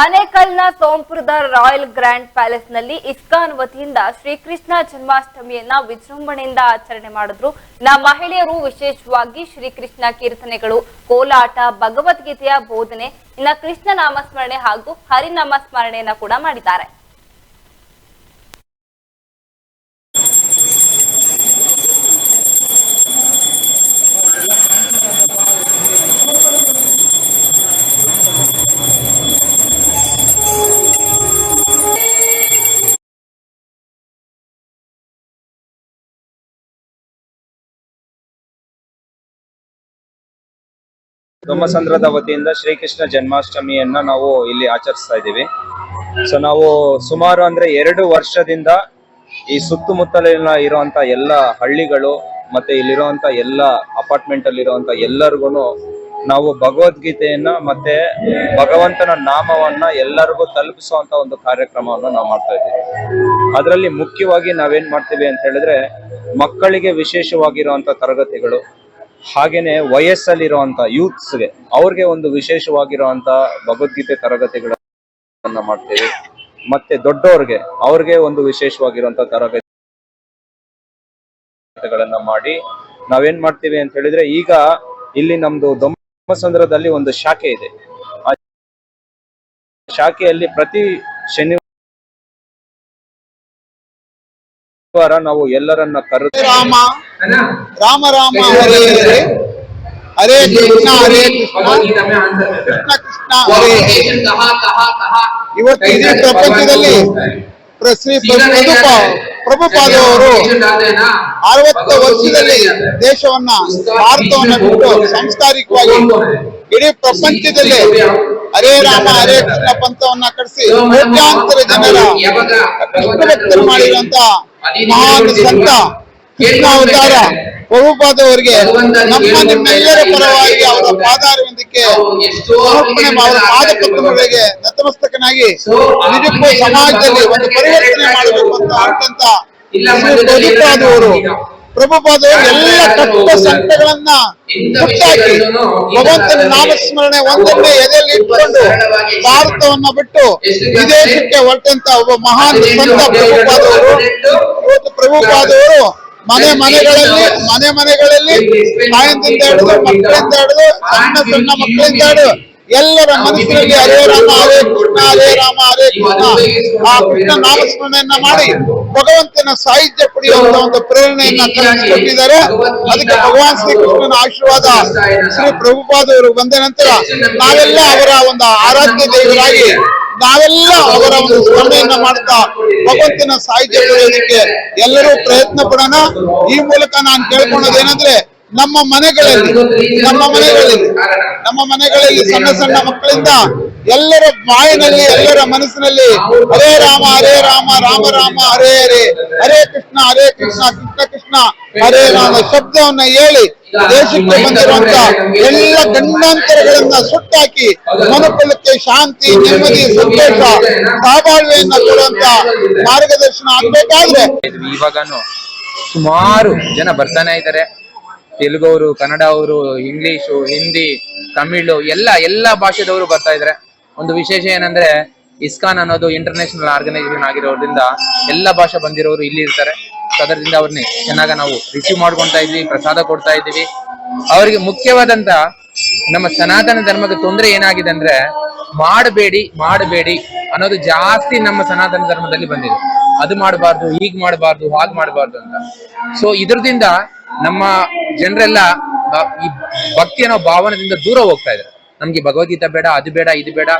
ಆನೇಕಲ್ನ ಸೋಂಪುರದ royal grand ಪ್ಯಾಲೇಸ್ನಲ್ಲಿ ISKCON ವತಿಯಿಂದ ಶ್ರೀಕೃಷ್ಣ ಜನ್ಮಾಷ್ಟಮಿಯನ್ನ ವಿಜೃಂಭಣೆಯಿಂದ ಆಚರಣೆ ಮಾಡಿದ್ರು. ನ ಮಹಿಳೆಯರು ವಿಶೇಷವಾಗಿ ಶ್ರೀಕೃಷ್ಣ ಕೀರ್ತನೆಗಳು, ಕೋಲಾಟ, ಭಗವದ್ಗೀತೆಯ ಬೋಧನೆ, ಇನ್ನ ಕೃಷ್ಣ ನಾಮಸ್ಮರಣೆ ಹಾಗೂ ಹರಿನಾಮ ಸ್ಮರಣೆಯನ್ನ ಕೂಡ ಮಾಡಿದ್ದಾರೆ. ಸೋಮಸಂದ್ರದ ವತಿಯಿಂದ ಶ್ರೀಕೃಷ್ಣ ಜನ್ಮಾಷ್ಟಮಿಯನ್ನ ನಾವು ಇಲ್ಲಿ ಆಚರಿಸ್ತಾ ಇದ್ದೀವಿ. ಸೊ ನಾವು ಸುಮಾರು ಅಂದ್ರೆ ಎರಡು ವರ್ಷದಿಂದ ಈ ಸುತ್ತಮುತ್ತಲಿನ ಇರುವಂತ ಎಲ್ಲ ಹಳ್ಳಿಗಳು ಮತ್ತೆ ಇಲ್ಲಿರುವಂತ ಎಲ್ಲ ಅಪಾರ್ಟ್ಮೆಂಟ್ ಅಲ್ಲಿ ಇರುವಂತ ಎಲ್ಲರಿಗೂ ನಾವು ಭಗವದ್ಗೀತೆಯನ್ನ ಮತ್ತೆ ಭಗವಂತನ ನಾಮವನ್ನ ಎಲ್ಲರಿಗೂ ತಲುಪಿಸುವಂತ ಒಂದು ಕಾರ್ಯಕ್ರಮವನ್ನು ನಾವು ಮಾಡ್ತಾ ಇದ್ದೀವಿ. ಅದರಲ್ಲಿ ಮುಖ್ಯವಾಗಿ ನಾವೇನ್ ಮಾಡ್ತೀವಿ ಅಂತ ಹೇಳಿದ್ರೆ ಮಕ್ಕಳಿಗೆ ವಿಶೇಷವಾಗಿರುವಂತ ತರಗತಿಗಳು ಹಾಗೇನೆ ವಯಸ್ಸಲ್ಲಿರುವಂತ ಯೂತ್ಸ್ಗೆ ಅವ್ರಿಗೆ ಒಂದು ವಿಶೇಷವಾಗಿರುವಂತ ಭಗವದ್ಗೀತೆ ತರಗತಿಗಳನ್ನ ಮಾಡ್ತೀವಿ. ಮತ್ತೆ ದೊಡ್ಡವ್ರಿಗೆ ಅವ್ರಿಗೆ ಒಂದು ವಿಶೇಷವಾಗಿರುವಂತ ತರಗತಿಗಳನ್ನ ಮಾಡಿ ನಾವೇನ್ ಮಾಡ್ತೀವಿ ಅಂತ ಹೇಳಿದ್ರೆ ಈಗ ಇಲ್ಲಿ ನಮ್ದು ದೊಮ್ಮಸಂದ್ರದಲ್ಲಿ ಒಂದು ಶಾಖೆ ಇದೆ. ಆ ಶಾಖೆಯಲ್ಲಿ ಪ್ರತಿ ಶನಿವಾರ ನಾವು ಎಲ್ಲರನ್ನ ಕರೆದು ರಾಮ. ರಾಮ ರಾಮ. ಹರೇ ಹರೇ ಹರೇ ಕೃಷ್ಣ. ಹರೇ ಕೃಷ್ಣ. ಕೃಷ್ಣ ಕೃಷ್ಣ. ಹರೇ ಇವತ್ತು ಇಡೀ ಪ್ರಪಂಚದಲ್ಲಿ ಪ್ರ- ಶ್ರೀ ಪ್ರಭುಪ ಪ್ರಭುಪಾದವರು ಅರವತ್ತು ವರ್ಷದಲ್ಲಿ ದೇಶವನ್ನ ಭಾರತವನ್ನ ಬಿಟ್ಟು ಸಾಂಸ್ಕಾರಿಕವಾಗಿ ಇಡೀ ಪ್ರಪಂಚದಲ್ಲಿ ಹರೇ ರಾಮ ಹರೇ ಕೃಷ್ಣ ಪಂಥವನ್ನ ಕಟ್ಟಿಸಿ ಕೋಟ್ಯಾಂತರ ಜನರ ಕೃಷ್ಣ ಭಕ್ತರು ಮಾಡಿರುವಂತ ಮಹಾನ್ ಸಂತ ಕೃಷ್ಣ ಅವತಾರ ಪ್ರಭುಪಾದವರಿಗೆ ನಮ್ಮ ನಿಮ್ಮೆಲ್ಲರ ಪರವಾಗಿ ಅವರ ಪಾದಾರವಿಂದಕ್ಕೆ ಅವರ ಪಾದ ಪದ್ಮಗಳಿಗೆ ನತಮಸ್ತಕನಾಗಿ ನಿಜಕ್ಕೂ ಸಮಾಜದಲ್ಲಿ ಒಂದು ಪರಿವರ್ತನೆ ಮಾಡಬೇಕು ಅಂತ ಶ್ರೀ ಪ್ರಭುಪಾದವರು ಪ್ರಭುಪಾದವರು ಎಲ್ಲ ಕಷ್ಟ ಸಂಕಟಗಳನ್ನ ಹುಟ್ಟಾಕಿ ಭಗವಂತನ ನಾಮಸ್ಮರಣೆ ಒಂದನ್ನೇ ಎದೆಯಲ್ಲಿ ಇಟ್ಕೊಂಡು ಭಾರತವನ್ನ ಬಿಟ್ಟು ವಿದೇಶಕ್ಕೆ ಹೊರಟಂತ ಒಬ್ಬ ಮಹಾನ್ ಸಂತ ಪ್ರಭುಪಾದವರು ಇವತ್ತು ಪ್ರಭುಪಾದವರು ಮನೆ ಮನೆಗಳಲ್ಲಿ ಮನೆ ಮನೆಗಳಲ್ಲಿ ತಾಯಂದಿಂದ ಹಿಡಿದು ಮಕ್ಕಳಿಂದ ಹಿಡಿದು ಸಣ್ಣ ಸಣ್ಣ ಮಕ್ಕಳಿಂದ ಹಿಡಿದು ಎಲ್ಲರ ಮನಸ್ಸಿನಲ್ಲಿ ಹರೇ ರಾಮ ಹರೇ ಕೃಷ್ಣ ಹರೇ ರಾಮ ಹರೇ ಕೃಷ್ಣ. ಆ ಕೃಷ್ಣ ನಾಮಸ್ಮರಣೆಯನ್ನ ಮಾಡಿ ಭಗವಂತನ ಸಾಹಿತ್ಯ ಪಡೆಯುವಂತ ಒಂದು ಪ್ರೇರಣೆಯನ್ನ ಕಲಿಸಿಕೊಟ್ಟಿದ್ದಾರೆ ಅದಕ್ಕೆ ಭಗವಾನ್ ಶ್ರೀ ಕೃಷ್ಣನ ಆಶೀರ್ವಾದ ಶ್ರೀ ಪ್ರಭುಪಾದವರು ಬಂದ ನಂತರ ನಾವೆಲ್ಲ ಅವರ ಒಂದು ಆರಾಧ್ಯ ದೇವರಾಗಿ ನಾವೆಲ್ಲ ಅವರ ಒಂದು ಸ್ಮರಣೆಯನ್ನ ಮಾಡ್ತಾ ಭಗವಂತನ ಸಾಹಿತ್ಯ ಪಡೆಯೋದಕ್ಕೆ ಎಲ್ಲರೂ ಪ್ರಯತ್ನ ಪಡೋಣ. ಈ ಮೂಲಕ ನಾನು ಕೇಳ್ಕೊಳ್ಳೋದು ಏನಂದ್ರೆ ನಮ್ಮ ಮನೆಗಳಲ್ಲಿ ನಮ್ಮ ಮನೆಗಳಲ್ಲಿ ನಮ್ಮ ಮನೆಗಳಲ್ಲಿ ಸಣ್ಣ ಸಣ್ಣ ಮಕ್ಕಳಿಂದ ಎಲ್ಲರ ಬಾಯಿನಲ್ಲಿ ಎಲ್ಲರ ಮನಸ್ಸಿನಲ್ಲಿ ಹರೇ ರಾಮ ಹರೇ ರಾಮ ರಾಮ ರಾಮ ಹರೇ ಹರೇ ಹರೇ ಕೃಷ್ಣ ಹರೇ ಕೃಷ್ಣ ಕೃಷ್ಣ ಕೃಷ್ಣ ಹರೇ ರಾಮ ಶಬ್ದವನ್ನ ಹೇಳಿ ದೇಶಕ್ಕೆ ಬಂದಿರುವಂತ ಎಲ್ಲ ಗಂಡಾಂತರಗಳನ್ನ ಸುಟ್ಟಾಕಿ ಮನುಕುಲಕ್ಕೆ ಶಾಂತಿ ನೆಮ್ಮದಿ ಸಂತೋಷ ಸಹಬಾಳ್ವೆಯನ್ನ ಕೊಡುವಂತ ಮಾರ್ಗದರ್ಶನ ಆಗ್ಬೇಕಾದ್ರೆ. ಇವಾಗನು ಸುಮಾರು ಜನ ಬರ್ತಾನೆ ಇದ್ದಾರೆ. ತೆಲುಗು ಅವರು ಕನ್ನಡ ಅವರು ಇಂಗ್ಲಿಷು, ಹಿಂದಿ, ತಮಿಳು, ಎಲ್ಲ ಎಲ್ಲ ಭಾಷೆದವರು ಬರ್ತಾ ಇದ್ದಾರೆ ಒಂದು ವಿಶೇಷ ಏನಂದ್ರೆ, ಇಸ್ಕಾನ್ ಅನ್ನೋದು ಇಂಟರ್ನ್ಯಾಷನಲ್ ಆರ್ಗನೈಸೇಷನ್ ಆಗಿರೋದ್ರಿಂದ ಎಲ್ಲ ಭಾಷೆ ಬಂದಿರೋರು ಇಲ್ಲಿ ಇರ್ತಾರೆ. ಅದರಿಂದ ಅವ್ರನ್ನೇ ಚೆನ್ನಾಗ ನಾವು ರಿಸೀವ್ ಮಾಡ್ಕೊಳ್ತಾ ಇದ್ವಿ, ಪ್ರಸಾದ ಕೊಡ್ತಾ ಇದ್ದೀವಿ. ಅವರಿಗೆ ಮುಖ್ಯವಾದಂತ ನಮ್ಮ ಸನಾತನ ಧರ್ಮದ ತೊಂದರೆ ಏನಾಗಿದೆ ಅಂದ್ರೆ, ಮಾಡಬೇಡಿ ಮಾಡಬೇಡಿ ಅನ್ನೋದು ಜಾಸ್ತಿ ನಮ್ಮ ಸನಾತನ ಧರ್ಮದಲ್ಲಿ ಬಂದಿದೆ. ಅದು ಮಾಡಬಾರ್ದು, ಹೀಗ್ ಮಾಡಬಾರ್ದು, ಹಾಗ್ ಮಾಡಬಾರ್ದು ಅಂತ. ಸೊ ಇದ್ರದಿಂದ ನಮ್ಮ ಜನರೆಲ್ಲ ಈ ಭಕ್ತಿ ಅನ್ನೋ ಭಾವನದಿಂದ ದೂರ ಹೋಗ್ತಾ ಇದ್ದಾರೆ. ನಮ್ಗೆ ಭಗವದ್ಗೀತೆ ಬೇಡ, ಅದು ಬೇಡ, ಇದು ಬೇಡ,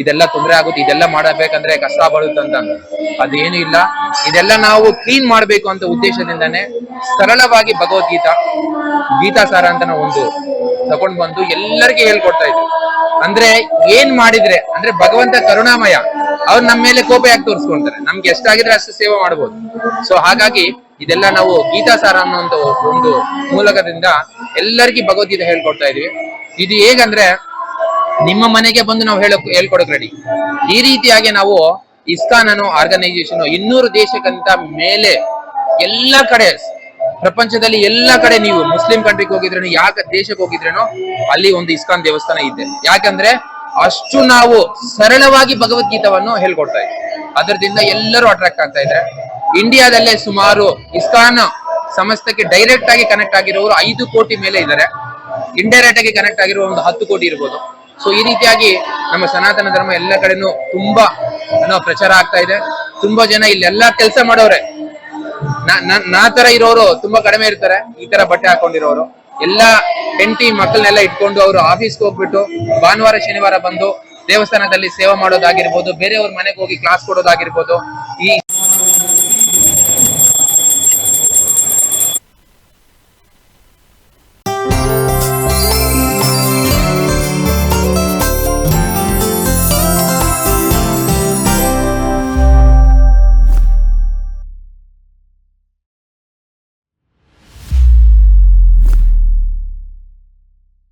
ಇದೆಲ್ಲ ತೊಂದರೆ ಆಗುತ್ತೆ, ಇದೆಲ್ಲ ಮಾಡಬೇಕಂದ್ರೆ ಕಷ್ಟ ಬರುತ್ತೆ ಅಂತ. ಅದೇನು ಇಲ್ಲ. ಇದೆಲ್ಲ ನಾವು ಕ್ಲೀನ್ ಮಾಡ್ಬೇಕು ಅಂತ ಉದ್ದೇಶದಿಂದಾನೆ ಸರಳವಾಗಿ ಭಗವದ್ಗೀತಾ, ಗೀತಾ ಸಾರ ಅಂತ ಒಂದು ತಗೊಂಡ್ ಬಂದು ಎಲ್ಲರಿಗೆ ಹೇಳ್ಕೊಡ್ತಾ ಇದ್ವಿ. ಅಂದ್ರೆ ಏನ್ ಮಾಡಿದ್ರೆ, ಅಂದ್ರೆ ಭಗವಂತ ಕರುಣಾಮಯ. ಅವ್ರು ನಮ್ಮ ಮೇಲೆ ಕೋಪ ಯಾಕೆ ತೋರಿಸ್ಕೊಂತಾರೆ? ನಮ್ಗೆ ಎಷ್ಟಾಗಿದ್ರೆ ಅಷ್ಟು ಸೇವೆ ಮಾಡ್ಬೋದು. ಸೊ ಹಾಗಾಗಿ ಇದೆಲ್ಲ ನಾವು ಗೀತಾ ಸಾರ ಅನ್ನೋ ಒಂದು ಮೂಲಕದಿಂದ ಎಲ್ಲರಿಗೂ ಭಗವದ್ಗೀತೆ ಹೇಳ್ಕೊಡ್ತಾ ಇದೀವಿ. ಇದು ಹೇಗಂದ್ರೆ, ನಿಮ್ಮ ಮನೆಗೆ ಬಂದು ನಾವು ಹೇಳಕ್, ಹೇಳ್ಕೊಡಕ್ ರೆಡಿ ಈ ರೀತಿಯಾಗಿ ನಾವು ಇಸ್ಕಾನ್ ಅನ್ನೋ ಆರ್ಗನೈಸೇಷನ್ ಇನ್ನೂರು ದೇಶಕ್ಕಂತ ಮೇಲೆ ಎಲ್ಲ ಕಡೆ, ಪ್ರಪಂಚದಲ್ಲಿ ಎಲ್ಲ ಕಡೆ ನೀವು ಮುಸ್ಲಿಂ ಕಂಟ್ರಿಗೆ ಹೋಗಿದ್ರೇನು, ಯಾಕೆ ದೇಶಕ್ಕೆ ಹೋಗಿದ್ರೇನೋ, ಅಲ್ಲಿ ಒಂದು ಇಸ್ಕಾನ್ ದೇವಸ್ಥಾನ ಇದೆ. ಯಾಕಂದ್ರೆ ಅಷ್ಟು ನಾವು ಸರಳವಾಗಿ ಭಗವದ್ಗೀತವನ್ನು ಹೇಳ್ಕೊಡ್ತಾ ಇದ್ದೀವಿ ಅದರದಿಂದ ಎಲ್ಲರೂ ಅಟ್ರಾಕ್ಟ್ ಆಗ್ತಾ ಇದ್ದಾರೆ ಇಂಡಿಯಾದಲ್ಲೇ ಸುಮಾರು ಇಸ್ಕಾನ್ ಸಮಸ್ತಕ್ಕೆ ಡೈರೆಕ್ಟ್ ಆಗಿ ಕನೆಕ್ಟ್ ಆಗಿರೋರು ಐದು ಕೋಟಿ ಮೇಲೆ ಇದ್ದಾರೆ. ಇಂಡೈರೆಕ್ಟ್ ಆಗಿ ಕನೆಕ್ಟ್ ಆಗಿರೋ ಒಂದು ಹತ್ತು ಕೋಟಿ ಇರ್ಬೋದು. ಸೊ ಈ ರೀತಿಯಾಗಿ ನಮ್ಮ ಸನಾತನ ಧರ್ಮ ಎಲ್ಲ ಕಡೆನೂ ತುಂಬಾ ಅನ್ನೋ ಪ್ರಚಾರ ಆಗ್ತಾ ಇದೆ. ತುಂಬಾ ಜನ ಇಲ್ಲೆಲ್ಲಾ ಕೆಲಸ ಮಾಡೋರೆ. ನಾ ತರ ಇರೋರು ತುಂಬಾ ಕಡಿಮೆ ಇರ್ತಾರೆ. ಈ ತರ ಬಟ್ಟೆ ಹಾಕೊಂಡಿರೋರು. ಎಲ್ಲಾ ಹೆಂಡತಿ ಮಕ್ಕಳನ್ನೆಲ್ಲ ಇಟ್ಕೊಂಡು ಅವರು ಆಫೀಸ್ಗೆ ಹೋಗ್ಬಿಟ್ಟು ಭಾನುವಾರ, ಶನಿವಾರ ಬಂದು ದೇವಸ್ಥಾನದಲ್ಲಿ ಸೇವೆ ಮಾಡೋದಾಗಿರ್ಬೋದು, ಬೇರೆಯವ್ರ ಮನೆಗೆ ಹೋಗಿ ಕ್ಲಾಸ್ ಕೊಡೋದಾಗಿರ್ಬೋದು